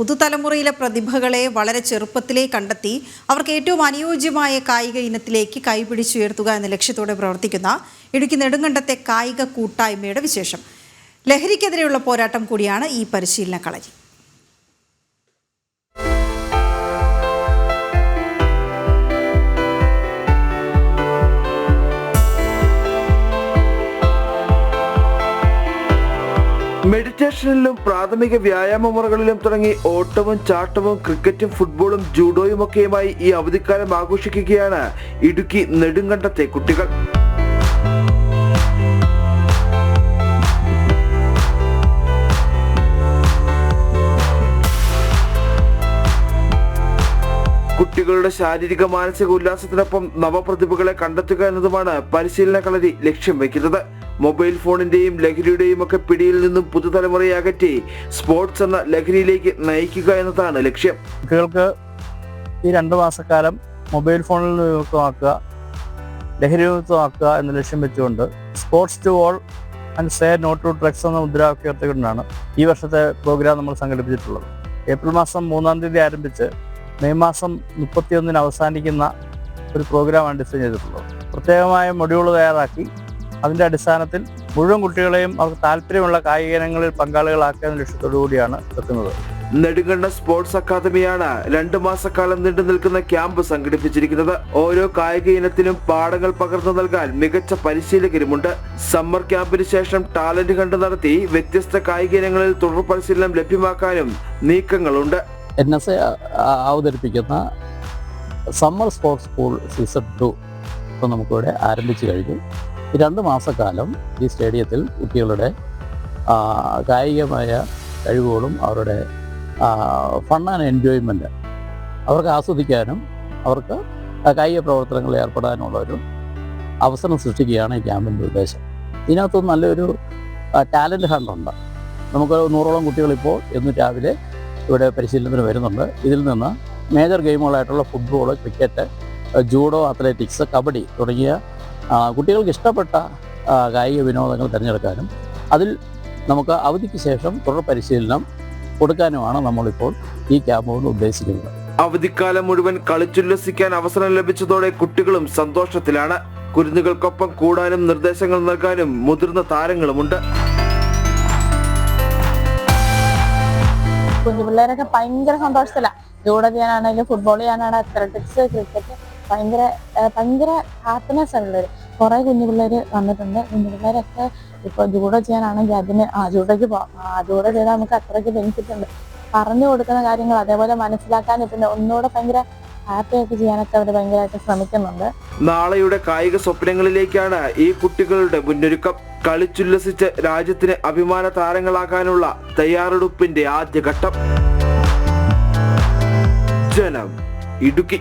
പുതുതലമുറയിലെ പ്രതിഭകളെ വളരെ ചെറുപ്പത്തിലേ കണ്ടെത്തി അവർക്ക് ഏറ്റവും അനുയോജ്യമായ കായിക ഇനത്തിലേക്ക് കൈപിടിച്ചുയർത്തുക എന്ന ലക്ഷ്യത്തോടെ പ്രവർത്തിക്കുന്ന ഇടുക്കി നെടുങ്കണ്ടത്തെ കായിക കൂട്ടായ്മയുടെ വിശേഷം. ലഹരിക്കെതിരെയുള്ള പോരാട്ടം കൂടിയാണ് ഈ പരിശീലന കളരി. മെഡിറ്റേഷനിലും പ്രാഥമിക വ്യായാമ മുറകളിലും തുടങ്ങി ഓട്ടവും ചാട്ടവും ക്രിക്കറ്റും ഫുട്ബോളും ജൂഡോയും ഒക്കെയുമായി ഈ അവധിക്കാലം ആഘോഷിക്കുകയാണ് ഇടുക്കി നെടുങ്കണ്ടത്തെ കുട്ടികൾ. കുട്ടികളുടെ ശാരീരിക മാനസിക ഉല്ലാസത്തിനൊപ്പം നവപ്രതിഭകളെ കണ്ടെത്തുക എന്നതുമാണ് പരിശീലന കളരി ലക്ഷ്യം വയ്ക്കുന്നത്. മൊബൈൽ ഫോണിന്റെയും ലഹരിയുടെയും ഒക്കെ പിടിയിൽ നിന്നും പുതുതലമുറയെ അകറ്റി സ്പോർട്സ് എന്ന ലഹരിയിലേക്ക് നയിക്കുക എന്നതാണ് ലക്ഷ്യം. കുട്ടികൾക്ക് ഈ രണ്ട് മാസക്കാലം മൊബൈൽ ഫോണിൽ വിമുക്തമാക്കുക ലഹരി വിമുക്തമാക്കുക എന്ന ലക്ഷ്യം വെച്ചുകൊണ്ട് sports to all and say not to drugs എന്ന മുദ്രാവാക്യം ഉയർത്തിക്കൊണ്ടാണ് ഈ വർഷത്തെ പ്രോഗ്രാം നമ്മൾ സംഘടിപ്പിച്ചിട്ടുള്ളത്. ഏപ്രിൽ മാസം മൂന്നാം തീയതി ആരംഭിച്ച് മെയ് മാസം മുപ്പത്തിയൊന്നിന് അവസാനിക്കുന്ന ഒരു പ്രോഗ്രാമാണ് ഡിസൈൻ ചെയ്തിട്ടുള്ളത്. പ്രത്യേകമായ മൊഡ്യൂൾ തയ്യാറാക്കി അതിന്റെ അടിസ്ഥാനത്തിൽ മുഴുവൻ കുട്ടികളെയും അവർക്ക് താല്പര്യമുള്ള കായിക ഇനങ്ങളിൽ പങ്കാളികളാക്കുക എന്ന ലക്ഷ്യത്തോടു കൂടിയാണ് എത്തുന്നത്. നെടുങ്കണ്ടം സ്പോർട്സ് അക്കാദമിയാണ് രണ്ടു മാസക്കാലം നീണ്ടു നിൽക്കുന്ന ക്യാമ്പ് സംഘടിപ്പിച്ചിരിക്കുന്നത്. ഓരോ കായിക ഇനത്തിനും പാഠങ്ങൾ പകർന്നു നൽകാൻ മികച്ച പരിശീലകരുമുണ്ട്. സമ്മർ ക്യാമ്പിന് ശേഷം ടാലന്റ് കണ്ട് നടത്തി വ്യത്യസ്ത കായിക ഇനങ്ങളിൽ തുടർ പരിശീലനം ലഭ്യമാക്കാനും നീക്കങ്ങളുണ്ട്. എൻ എസ് എ അവതരിപ്പിക്കുന്ന summer sports school season two ഇപ്പം നമുക്കിവിടെ ആരംഭിച്ചു കഴിഞ്ഞു. രണ്ട് മാസക്കാലം ഈ സ്റ്റേഡിയത്തിൽ കുട്ടികളുടെ കായികമായ കഴിവുകളും അവരുടെ ഫൺ ആൻഡ് എൻജോയ്മെന്റ് അവർക്ക് ആസ്വദിക്കാനും അവർക്ക് കായിക പ്രവർത്തനങ്ങളിൽ ഏർപ്പെടാനുള്ള ഒരു അവസരം സൃഷ്ടിക്കുകയാണ് ഈ ക്യാമ്പിന്റെ ഉദ്ദേശം. ഇതിനകത്ത് നല്ലൊരു ടാലന്റ് ഹണ്ടുണ്ട് നമുക്ക് നൂറോളം കുട്ടികളിപ്പോൾ ഇന്ന് രാവിലെ ഇവിടെ പരിശീലനത്തിന് വരുന്നുണ്ട്. ഇതിൽ നിന്ന് major ഗെയിമുകളായിട്ടുള്ള football cricket judo athletics kabaddi തുടങ്ങിയ കുട്ടികൾക്ക് ഇഷ്ടപ്പെട്ട കായിക വിനോദങ്ങൾ തിരഞ്ഞെടുക്കാനും അതിൽ നമുക്ക് അവധിക്ക് ശേഷം തുടർ പരിശീലനം കൊടുക്കാനുമാണ് നമ്മളിപ്പോൾ ഈ ക്യാമ്പ് കൊണ്ട് ഉദ്ദേശിക്കുന്നത്. അവധിക്കാലം മുഴുവൻ കളിച്ചുല്ലസിക്കാൻ അവസരം ലഭിച്ചതോടെ കുട്ടികളും സന്തോഷത്തിലാണ്. കുരുന്നുകൾക്കൊപ്പം കൂടാനും നിർദ്ദേശങ്ങൾ നൽകാനും മുതിർന്ന താരങ്ങളുമുണ്ട്. കുഞ്ഞു പിള്ളേരൊക്കെ ഭയങ്കര സന്തോഷത്തിലാണ് ജൂഡോ ചെയ്യാനാണെങ്കിലും ഫുട്ബോൾ ചെയ്യാനാണ് അത്ലറ്റിക്സ് ക്രിക്കറ്റ് ഭയങ്കര ഭയങ്കര ഹാപ്പിനെസ് ആണ് കുറെ കുഞ്ഞു പിള്ളേര് വന്നിട്ടുണ്ട്. കുഞ്ഞു പിള്ളേരൊക്കെ ഇപ്പൊ ജൂഡോ ചെയ്യാനാണെങ്കിൽ അതിന് ആ ജൂഡോയ്ക്ക് പോവാം ആ ജൂഡോ ചെയ്താൽ നമുക്ക് അത്രയ്ക്ക് ബെനിഫിറ്റ് ഉണ്ട്. പറഞ്ഞു കൊടുക്കുന്ന കാര്യങ്ങൾ അതേപോലെ മനസ്സിലാക്കാൻ പിന്നെ ഒന്നുകൂടെ ഭയങ്കര ഹാപ്പി ആയിട്ട് ചെയ്യാനൊക്കെ അവർ ഭയങ്കരമായിട്ട് ശ്രമിക്കുന്നുണ്ട്. നാളെയുടെ കായിക സ്വപ്നങ്ങളിലേക്കാണ് ഈ കുട്ടികളുടെ മുന്നൊരുക്കം. കളിച്ചുല്ലസിച്ച് രാജ്യത്തിന് അഭിമാന താരങ്ങളാകാനുള്ള തയ്യാറെടുപ്പിന്റെ ആദ്യഘട്ടം. ജനം ഇടുക്കി.